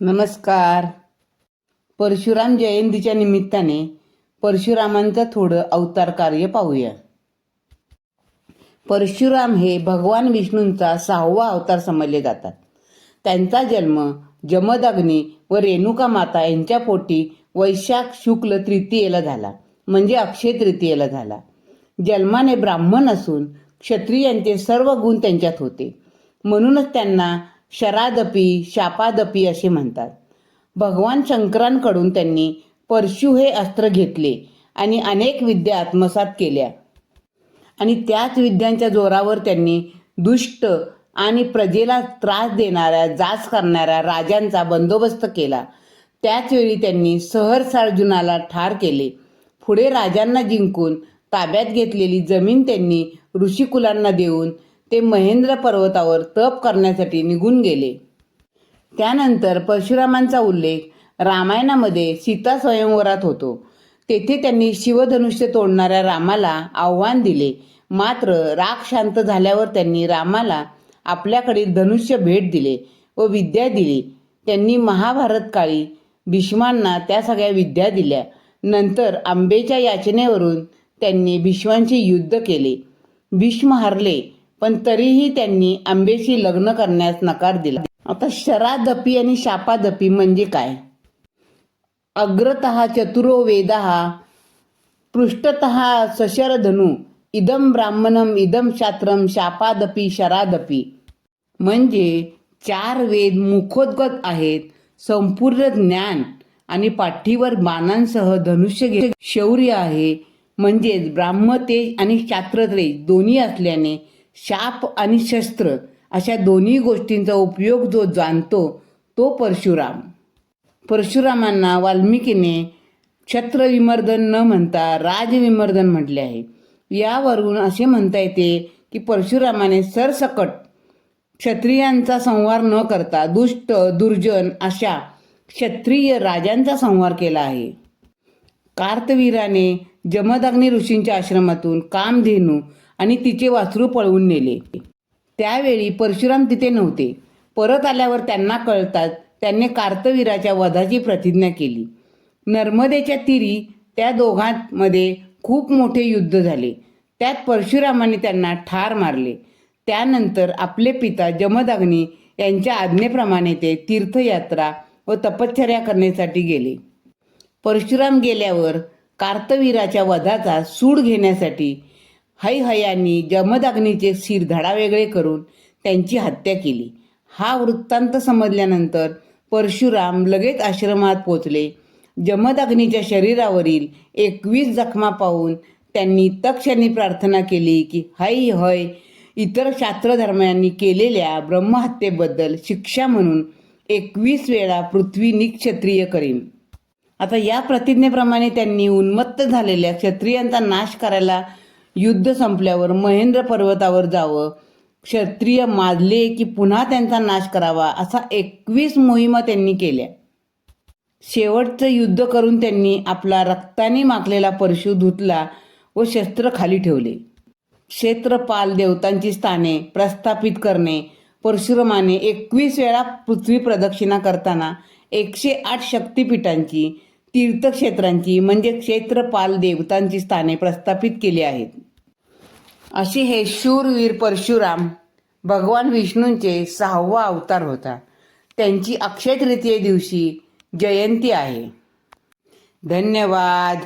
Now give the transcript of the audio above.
नमस्कार. परशुराम जयंतीच्या निमित्ताने परशुरामांचं थोडं अवतार कार्य पाहूया. परशुराम हे भगवान विष्णूंचा सहावा अवतार समजले जातात. त्यांचा जन्म जमदग्नी व रेणुका माता यांच्या पोटी वैशाख शुक्ल तृतीयेला झाला म्हणजे अक्षय तृतीयेला झाला. जन्माने ब्राह्मण असून क्षत्रियांचे सर्व गुण त्यांच्यात होते. म्हणूनच त्यांना शरादपी शापादपी असे म्हणतात. भगवान शंकरांकडून त्यांनी परशु हे अस्त्र घेतले आणि अनेक विद्या आत्मसात केल्या. आणि त्याच विद्यांच्या जोरावर त्यांनी दुष्ट आणि प्रजेला त्रास देणाऱ्या जाच करणाऱ्या राजांचा बंदोबस्त केला. त्याचवेळी त्यांनी सहर्षार्जुनाला ठार केले. पुढे राजांना जिंकून ताब्यात घेतलेली जमीन त्यांनी ऋषिकुलांना देऊन ते महेंद्र पर्वतावर तप करण्यासाठी निघून गेले. त्यानंतर परशुरामांचा उल्लेख रामायणामध्ये सीता स्वयंवरात होतो. तेथे त्यांनी शिवधनुष्य तोडणाऱ्या रामाला आव्हान दिले. मात्र राग शांत झाल्यावर त्यांनी रामाला आपल्याकडे धनुष्य भेट दिले व विद्या दिली. त्यांनी महाभारत काळी भीष्मांना त्या सगळ्या विद्या दिल्या. नंतर आंबेच्या याचनेवरून त्यांनी भीष्मांशी युद्ध केले. भीष्म हरले. पण तरीही त्यांनी आंबेशी लग्न करण्यास नकार दिला. आता शरादपी आणि शापादपी म्हणजे काय? अग्रत चतुरो वेद पृष्ठत सशरधनु इदम ब्राह्मणम इदम शास्त्रम शापादपी शरादपी म्हणजे चार वेद मुखोद्गत आहेत संपूर्ण ज्ञान आणि पाठीवर बाणांसह धनुष्य शौर्य आहे. म्हणजेच ब्राह्मतेज आणि शास्त्रतेज दोन्ही असल्याने शाप आणि शस्त्र अशा दोन्ही गोष्टींचा उपयोग जो जाणतो तो परशुराम. परशुरामांना वाल्मिकीने क्षत्रविमर्दन न म्हणता राजविमर्दन म्हटले आहे. यावरून असे म्हणता येते की परशुरामाने सरसकट क्षत्रियांचा संहार न करता दुष्ट दुर्जन अशा क्षत्रिय राजांचा संहार केला आहे. कार्तवीराने जमदग्नी ऋषींच्या आश्रमातून कामधेनू आणि तिचे वासरू पळवून नेले. त्यावेळी परशुराम तिथे नव्हते. परत आल्यावर त्यांना कळतात त्यांनी कार्तवीराच्या वधाची प्रतिज्ञा केली. नर्मदेच्या तीरी त्या दोघांमध्ये खूप मोठे युद्ध झाले. त्यात परशुरामाने त्यांना ठार मारले. त्यानंतर आपले पिता जमदग्नी यांच्या आज्ञेप्रमाणे ते तीर्थयात्रा व तपश्चर्या करण्यासाठी गेले. परशुराम गेल्यावर कार्तवीराच्या वधाचा सूड घेण्यासाठी हैहयांनी जमदाग्नीचे शिर धडावेगळे करून त्यांची हत्या केली. हा वृत्तांत समजल्यानंतर परशुराम लगेच आश्रमात पोचले जमदाग्नीच्या शरीरावरील एकवीस जखमा पाहून त्यांनी तक्षणी प्रार्थना केली की है हय इतर शास्त्रधर्मांनी केलेल्या ब्रह्महत्येबद्दल शिक्षा म्हणून एकवीस वेळा पृथ्वी निक्षत्रिय करीन. आता या प्रतिज्ञेप्रमाणे त्यांनी उन्मत्त झालेल्या क्षत्रियांचा नाश करायला युद्ध संपल्यावर महेंद्र पर्वतावर जावं. क्षत्रिय माजले की पुन्हा त्यांचा नाश करावा असा एकवीस मोहिमा त्यांनी केल्या. शेवटचं युद्ध करून त्यांनी आपला रक्ताने माखलेला परशु धुतला व शस्त्र खाली ठेवले. क्षेत्रपाल देवतांची स्थाने प्रस्थापित करणे परशुरामाने एकवीस वेळा पृथ्वी प्रदक्षिणा करताना एकशे आठ शक्तिपीठांची तीर्थक्षेत्रांची म्हणजे क्षेत्रपाल देवतांची स्थाने प्रस्थापित केली आहेत. असे हे शूरवीर परशुराम भगवान विष्णूंचे सहावा अवतार होता. त्यांची अक्षय तृतीये दिवशी जयंती आहे. धन्यवाद.